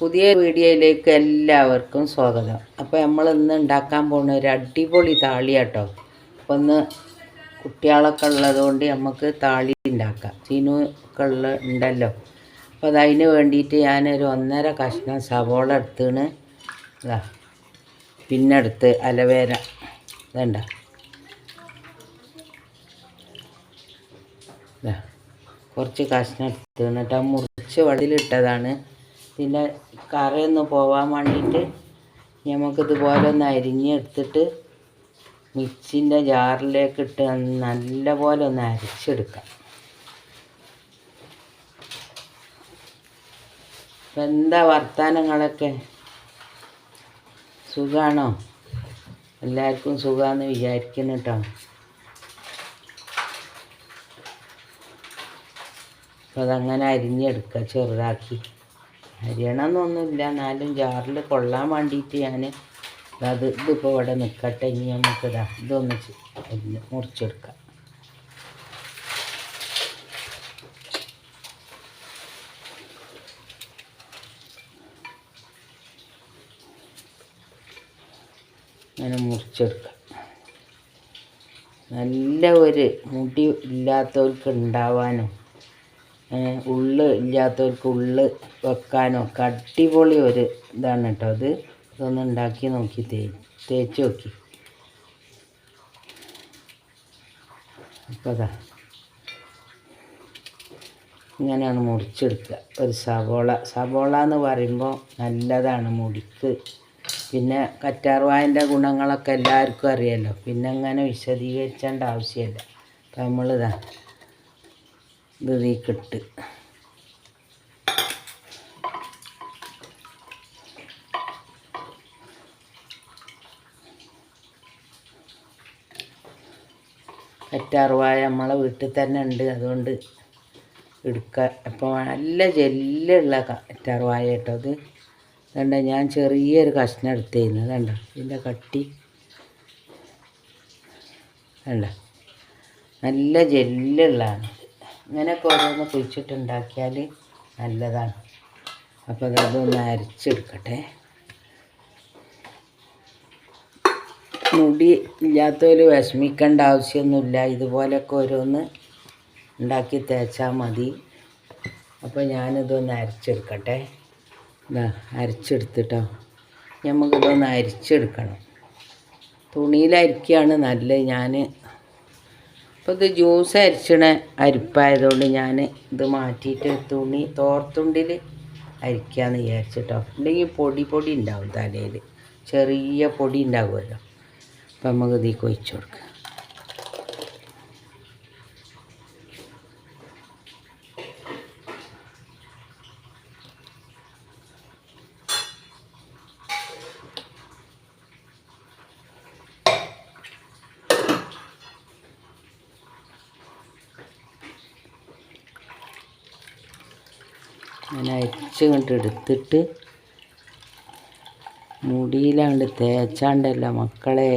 പുതിയ വീഡിയോയിലേക്ക് എല്ലാവർക്കും സ്വാഗതം. അപ്പോൾ നമ്മൾ ഇന്ന് ഉണ്ടാക്കാൻ പോകുന്ന ഒരു അടിപൊളി താളിയാട്ടോ. അപ്പോൾ ഒന്ന് കുട്ടികളൊക്കെ ഉള്ളതുകൊണ്ട് നമുക്ക് താളി ഉണ്ടാക്കാം. ചീനു ഒക്കെ ഉള്ള ഉണ്ടല്ലോ. അപ്പോൾ അതതിന് വേണ്ടിയിട്ട് ഞാനൊരു ഒന്നര കഷ്ണം സവോള എടുത്താണ്. ഇതാ പിന്നെ എടുത്ത് അലവേര. ഇതണ്ട. ഇതാ കുറച്ച് കഷ്ണം എടുത്ത് എന്നിട്ട് ആ വെള്ളത്തിലിട്ടതാണ് പിന്നെ കറയൊന്ന് പോവാൻ വേണ്ടിയിട്ട് നമുക്കിതുപോലെ ഒന്ന് അരിഞ്ഞെടുത്തിട്ട് മിക്സിന്റെ ജാറിലേക്ക് ഇട്ട് നല്ല പോലെ ഒന്ന് അരച്ചെടുക്കാം. അപ്പം എന്താ വർത്തമാനങ്ങളൊക്കെ സുഖമാണോ എല്ലാവർക്കും സുഖമാണെന്ന് വിചാരിക്കുന്നു കേട്ടോ അപ്പോൾ അതങ്ങനെ അരിഞ്ഞെടുക്കുക ചെറുതാക്കി. അരിയണമെന്നൊന്നുമില്ല എന്നാലും ജാറിൽ കൊള്ളാൻ വേണ്ടിയിട്ട് ഞാൻ അത് ഇതിപ്പോൾ ഇവിടെ നിൽക്കട്ടെ ഇനി നമുക്ക് ഇതാ ഇതൊന്ന് അരിഞ്ഞ് മുറിച്ചെടുക്കാം. അങ്ങനെ മുറിച്ചെടുക്കാം. നല്ല ഒരു മുടി ഇല്ലാത്തവർക്ക് ഉണ്ടാവാനും ഉള്ള് ഇല്ലാത്തവർക്ക് ഉള്ള് വെക്കാനോ ഒക്കെ അടിപൊളി ഒരു ഇതാണ് കേട്ടോ അത്. ഇതൊന്ന് ഉണ്ടാക്കി നോക്കി തേ തേച്ച് നോക്കി. അപ്പോൾ അതാ ഇങ്ങനെയാണ് മുറിച്ചെടുക്കുക. ഒരു സവോള. സവോള എന്ന് പറയുമ്പോൾ നല്ലതാണ് മുടിക്ക്. പിന്നെ കറ്റാർവായന്റെ ഗുണങ്ങളൊക്കെ എല്ലാവർക്കും അറിയാമല്ലോ പിന്നെ അങ്ങനെ വിശദീകരിക്കേണ്ട ആവശ്യമില്ല. അപ്പം നമ്മളിതാ ഇത് ഇതിക്കിട്ട് കറ്റാർവായ നമ്മളെ വീട്ടിൽ തന്നെ ഉണ്ട്. അതുകൊണ്ട് എടുക്കുക അപ്പോൾ നല്ല ജെല്ലുള്ള കറ്റാർവായ കേട്ടോ അത്. അതുകൊണ്ട് ഞാൻ ചെറിയൊരു കഷ്ണം എടുത്തിരുന്നു. അതുണ്ട ഇതിന്റെ കട്ടി. വേണ്ട നല്ല ജെല്ലുള്ളതാണ് ഇങ്ങനെയൊക്കെ ഓരോന്ന് കുഴിച്ചിട്ടുണ്ടാക്കിയാൽ നല്ലതാണ്. അപ്പോൾ അതൊന്ന് അരച്ചെടുക്കട്ടെ. മുടി ഇല്ലാത്തൊരു വിഷമിക്കേണ്ട ആവശ്യമൊന്നുമില്ല. ഇതുപോലൊക്കെ ഓരോന്ന് ഉണ്ടാക്കി തേച്ചാൽ മതി. അപ്പോൾ ഞാനിതൊന്ന് അരച്ചെടുക്കട്ടെ. ഇതാ അരച്ചെടുത്തിട്ടോ. നമുക്കിതൊന്ന് അരിച്ചെടുക്കണം. തുണിയിലരിക്കുകയാണ് നല്ലത്. ഞാൻ അപ്പോൾ ഇത് ജ്യൂസ് അരിച്ചണ അരിപ്പായതുകൊണ്ട് ഞാൻ ഇത് മാറ്റിയിട്ട് തുണി തോർത്തുണ്ടിൽ അരിക്കാന്ന് വിചാരിച്ചിട്ടോ. അല്ലെങ്കിൽ പൊടി പൊടി ഉണ്ടാവും തലയിൽ ചെറിയ പൊടി ഉണ്ടാകുമല്ലോ അപ്പം നമുക്ക് ഇതിൽ കൊഴിച്ചു കൊടുക്കാം. അങ്ങനെ അരിച്ച് കണ്ട് എടുത്തിട്ട് മുടിയിലാണ്ട് തേച്ചാണ്ടല്ല മക്കളെ.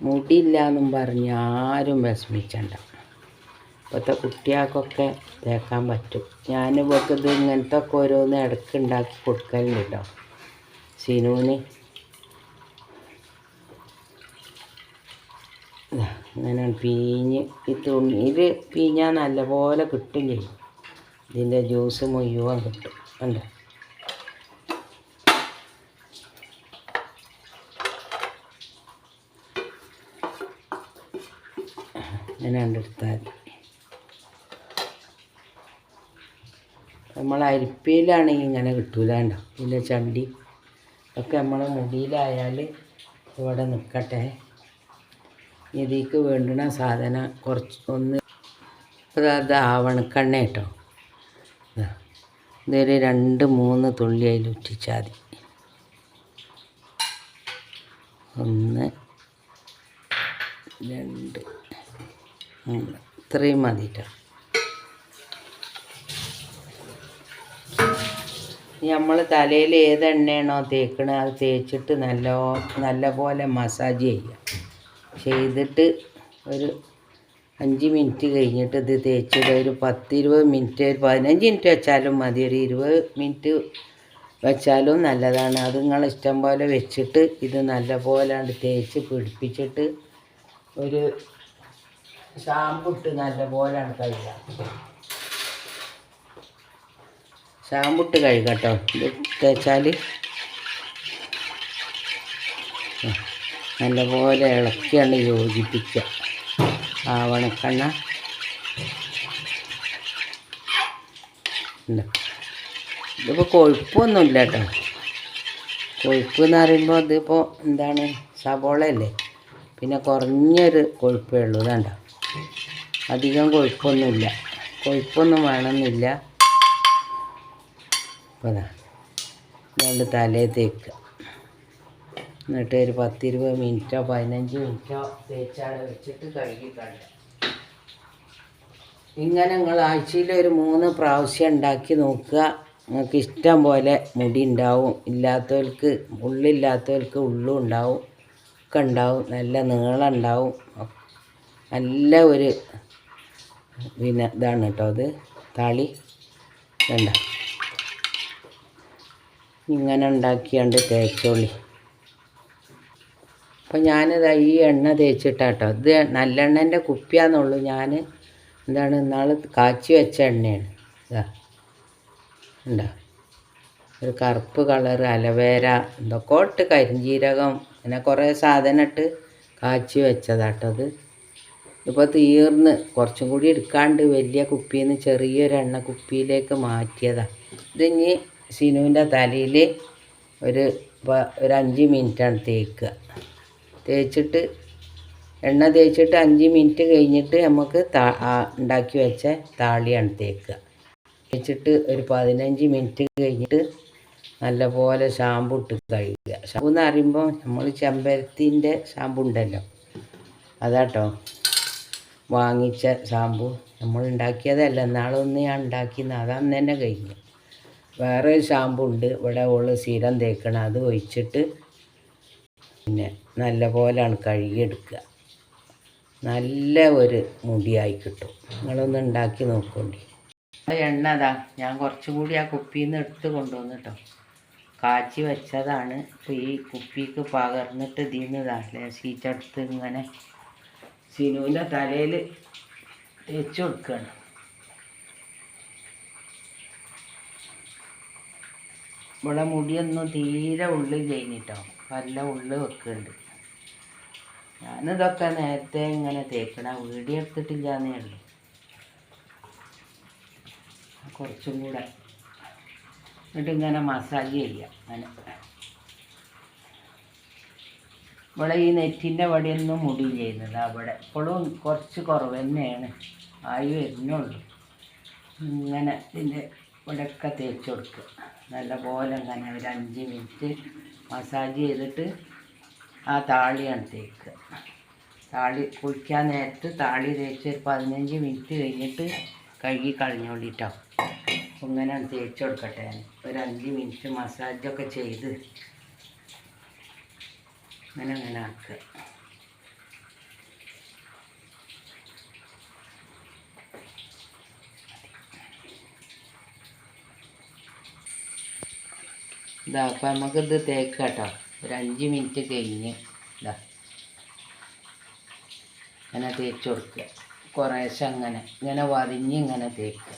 മുടിയില്ല എന്നും പറഞ്ഞ് ആരും വിഷമിച്ചണ്ട. ഇപ്പോഴത്തെ കുട്ടികൾക്കൊക്കെ തേക്കാൻ പറ്റും. ഞാൻ ഇത് ഇങ്ങനത്തെ ഒക്കെ ഓരോന്ന് ഇടയ്ക്ക് ഉണ്ടാക്കി കൊടുക്കലുണ്ട് കേട്ടോ സിനുവിന് അങ്ങനെ പീഞ്ഞ് ഈ തുണിയിൽ പീഞ്ഞാൽ നല്ലപോലെ കിട്ടും ഇതിന്റെ ജ്യൂസ് മുഴുവൻ കിട്ടും കണ്ടോ? കണ്ടെടുത്താൽ നമ്മൾ അരിപ്പയിലാണെങ്കിൽ ഇങ്ങനെ കിട്ടൂല കണ്ടോ? ഇതിന്റെ ചണ്ടി ഒക്കെ നമ്മൾ മുടിയിലായാൽ ഇവിടെ നിൽക്കട്ടെ. ഇതിക്ക് വേണ്ടുന്ന സാധനം കുറച്ച് ഒന്ന് അത് ആവണക്കണ്ണ കേട്ടോ. ഇതൊരു രണ്ട് മൂന്ന് തുള്ളി അതിൽ ഉറ്റിച്ചാൽ മതി. ഒന്ന് രണ്ട് മൂന്ന്. ഇത്രയും മതി കേട്ടോ നമ്മൾ തലയിൽ ഏത് എണ്ണയാണോ തേക്കണത് അത് തേച്ചിട്ട് നല്ല നല്ല പോലെ മസാജ് ചെയ്യുക ചെയ്തിട്ട് ഒരു അഞ്ച് മിനിറ്റ് കഴിഞ്ഞിട്ട് ഇത് തേച്ചിട്ട് ഒരു പത്തിരുപത് മിനിറ്റ് ഒരു പതിനഞ്ച് മിനിറ്റ് വെച്ചാലും മതി. ഒരു ഇരുപത് മിനിറ്റ് വെച്ചാലും നല്ലതാണ്. അത് നിങ്ങൾ ഇഷ്ടം പോലെ വെച്ചിട്ട് ഇത് നല്ല പോലെ അങ്ങട് തേച്ച് പിടിപ്പിച്ചിട്ട് ഒരു ഷാമ്പു ഇട്ട് നല്ല പോലെയാണ് കഴുകുക. ഷാമ്പു ഇട്ട് കഴുകട്ടോ ഇത് തേച്ചാൽ നല്ലപോലെ ഇളക്കിയാണ് യോജിപ്പിക്കുക. ആവണക്കെണ്ണ ഇതിപ്പോൾ കൊഴുപ്പൊന്നുമില്ല കേട്ടോ. കൊഴുപ്പ് എന്ന് പറയുമ്പോൾ ഇതിപ്പോൾ എന്താണ്? സവോളയല്ലേ? പിന്നെ കുറഞ്ഞൊരു കൊഴുപ്പേ ഉള്ളൂ ഇതാണ്ട? അധികം കൊഴുപ്പൊന്നുമില്ല. കൊഴുപ്പൊന്നും വേണമെന്നില്ല. അപ്പോൾ അതാ രണ്ട് തലയിൽ തേക്കുക. എന്നിട്ട് ഒരു പത്തിരുപത് മിനിറ്റോ പതിനഞ്ച് മിനിറ്റോ തേച്ചാട് വെച്ചിട്ട് കഴുകി കണ്ട ഇങ്ങനെ നിങ്ങൾ ആഴ്ചയിൽ ഒരു മൂന്ന് പ്രാവശ്യം ഉണ്ടാക്കി നോക്കുക. നിങ്ങൾക്ക് ഇഷ്ടം പോലെ മുടി ഉണ്ടാവും. ഇല്ലാത്തവർക്ക് ഉള്ളില്ലാത്തവർക്ക് ഉള്ളും ഉണ്ടാവും ഒക്കെ ഉണ്ടാവും. നല്ല നീളം ഉണ്ടാവും. നല്ല ഒരു പിന്നെ ഇതാണ് കേട്ടോ അത്. താളി. വേണ്ട ഇങ്ങനെ ഉണ്ടാക്കിയാണ്ട് തേച്ചോളി. അപ്പം ഞാനിതാ ഈ എണ്ണ തേച്ചിട്ടാട്ടോ. ഇത് നല്ലെണ്ണന്റെ കുപ്പിയാന്നുള്ളൂ ഞാൻ എന്താണ് ഇന്നാൾ കാച്ചി വെച്ച എണ്ണയാണ്. ഇതാ. ഉണ്ടോ ഒരു കറുപ്പ് കളർ അലവേര എന്തൊക്കെ ഇട്ട് കരിഞ്ജീരകം അങ്ങനെ കുറേ സാധനം ഇട്ട് കാച്ചി വെച്ചതാട്ടോ അത്. ഇപ്പോൾ തീർന്ന്. കുറച്ചും കൂടി എടുക്കാണ്ട് വലിയ കുപ്പിയിൽ നിന്ന് ചെറിയൊരു എണ്ണ കുപ്പിയിലേക്ക് മാറ്റിയതാണ് ഇതിഞ്ഞ് സിനുവിന്റെ തലയിൽ ഒരു ഒരു അഞ്ച് മിനിറ്റാണ് തേക്കുക. തേച്ചിട്ട് എണ്ണ തേച്ചിട്ട് അഞ്ച് മിനിറ്റ് കഴിഞ്ഞിട്ട് നമുക്ക് താ ഉണ്ടാക്കി വെച്ച താളിയാണ് തേക്കുക. തേച്ചിട്ട് ഒരു പതിനഞ്ച് മിനിറ്റ് കഴിഞ്ഞിട്ട് നല്ലപോലെ ഷാമ്പു ഇട്ട് കഴുകുക. ഷാമ്പു എന്ന് പറയുമ്പോൾ നമ്മൾ ചെമ്പരത്തിന്റെ ഷാമ്പു ഉണ്ടല്ലോ. അതാട്ടോ. വാങ്ങിച്ച ഷാമ്പു. നമ്മൾ ഉണ്ടാക്കിയതല്ല. നാളൊന്ന് ഞാൻ ഉണ്ടാക്കിയെന്ന് അതന്ന് തന്നെ കഴിഞ്ഞു. വേറെ ഷാമ്പു ഉണ്ട്. ഇവിടെ ഉള്ള സ്ഥിരം തേക്കണം അത് ഒഴിച്ചിട്ട് പിന്നെ നല്ല പോലെയാണ് കഴുകിയെടുക്കുക. നല്ല ഒരു മുടിയായി കിട്ടും. നിങ്ങളൊന്ന് ഉണ്ടാക്കി നോക്കണ്ടി. എണ്ണ അതാ ഞാൻ കുറച്ചും കൂടി ആ കുപ്പിയിൽ നിന്ന് എടുത്ത് കൊണ്ടുവന്നു കേട്ടോ കാച്ചി വെച്ചതാണ്. ഇപ്പോൾ ഈ കുപ്പിക്ക് പകർന്നിട്ട് ഇതിൽ അല്ലേ ഇതാ സീറ്റെടുത്ത് ഇങ്ങനെ സിനുവിന്റെ തലയിൽ തേച്ച് കൊടുക്കുകയാണ് ഇവിടെ മുടിയൊന്നും തീരെ ഉള്ളിൽ കഴിഞ്ഞിട്ടോ. നല്ല ഉള്ളിൽ വെക്കുന്നുണ്ട് ഞാനിതൊക്കെ നേരത്തെ ഇങ്ങനെ തേക്കണ വീഡിയോ എടുത്തിട്ടില്ലാന്നേ ഉള്ളൂ. കുറച്ചും കൂടെ എന്നിട്ട് ഇങ്ങനെ മസാജ് ചെയ്യാം. അങ്ങനെ. ഇവിടെ ഈ നെറ്റിന്റെ വടിയൊന്നും മുടി ചെയ്യുന്നത് അവിടെ ഇപ്പോഴും കുറച്ച് കുറവ് തന്നെയാണ്. ആയി വരുന്നുള്ളൂ ഇങ്ങനെ ഇതിന്റെ ഇവിടെയൊക്കെ തേച്ച് കൊടുക്കുക. നല്ല പോലെ ഇങ്ങനെ ഒരു അഞ്ച് മിനിറ്റ് മസാജ് ചെയ്തിട്ട് ആ താളിയാണ് തേക്കുക. താളി കുഴിക്കാൻ നേരത്ത് താളി തേച്ച് ഒരു പതിനഞ്ച് മിനിറ്റ് കഴിഞ്ഞിട്ട് കഴുകി കളഞ്ഞോളിട്ടോ. ഇങ്ങനെ തേച്ച് കൊടുക്കട്ടെ ഒരു അഞ്ച് മിനിറ്റ് മസാജൊക്കെ ചെയ്ത് അങ്ങനെ അങ്ങനെ ആക്കുക. ഇതാ അപ്പം നമുക്കിത് തേക്കാം കേട്ടോ ഒരു അഞ്ച് മിനിറ്റ് കഴിഞ്ഞ് ഇതാ അങ്ങനെ തേച്ച് കൊടുക്കുക. കുറേശ്ശെ അങ്ങനെ ഇങ്ങനെ വതിഞ്ഞ് ഇങ്ങനെ തേക്കുക.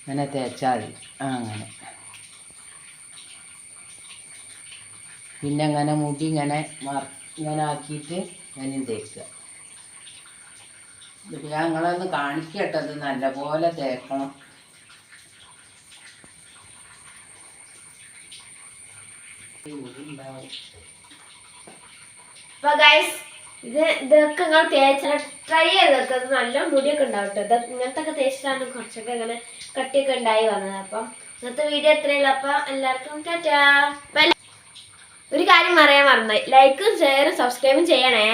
ഇങ്ങനെ തേച്ചാൽ മതി. അങ്ങനെ. പിന്നെ അങ്ങനെ മുടി ഇങ്ങനെ ഇങ്ങനെ ആക്കിയിട്ട് ഞാനും തേക്കുക. ഞങ്ങളൊന്ന് കാണിക്കട്ടത് നല്ലപോലെ തേക്കണം ഈ മുടി ഉണ്ടാവും അപ്പൊ ഗൈസ് ഇത് ഇതൊക്കെ നിങ്ങൾ തേച്ച ട്രൈ ചെയ്ത് നോക്കുക ഇത് നല്ല മുടിയൊക്കെ ഉണ്ടാവും കേട്ടോ ഇത് ഇങ്ങനത്തെ ഒക്കെ തേച്ചിട്ടാണ് കുറച്ചൊക്കെ ഇങ്ങനെ കട്ടിയൊക്കെ ഉണ്ടായി വന്നത്. അപ്പം ഇന്നത്തെ വീഡിയോ എത്രയുള്ളൂ അപ്പൊ എല്ലാവർക്കും ടാറ്റാ. ഒരു കാര്യം പറയാൻ മറന്നായി ലൈക്കും ഷെയറും സബ്സ്ക്രൈബും ചെയ്യണേ.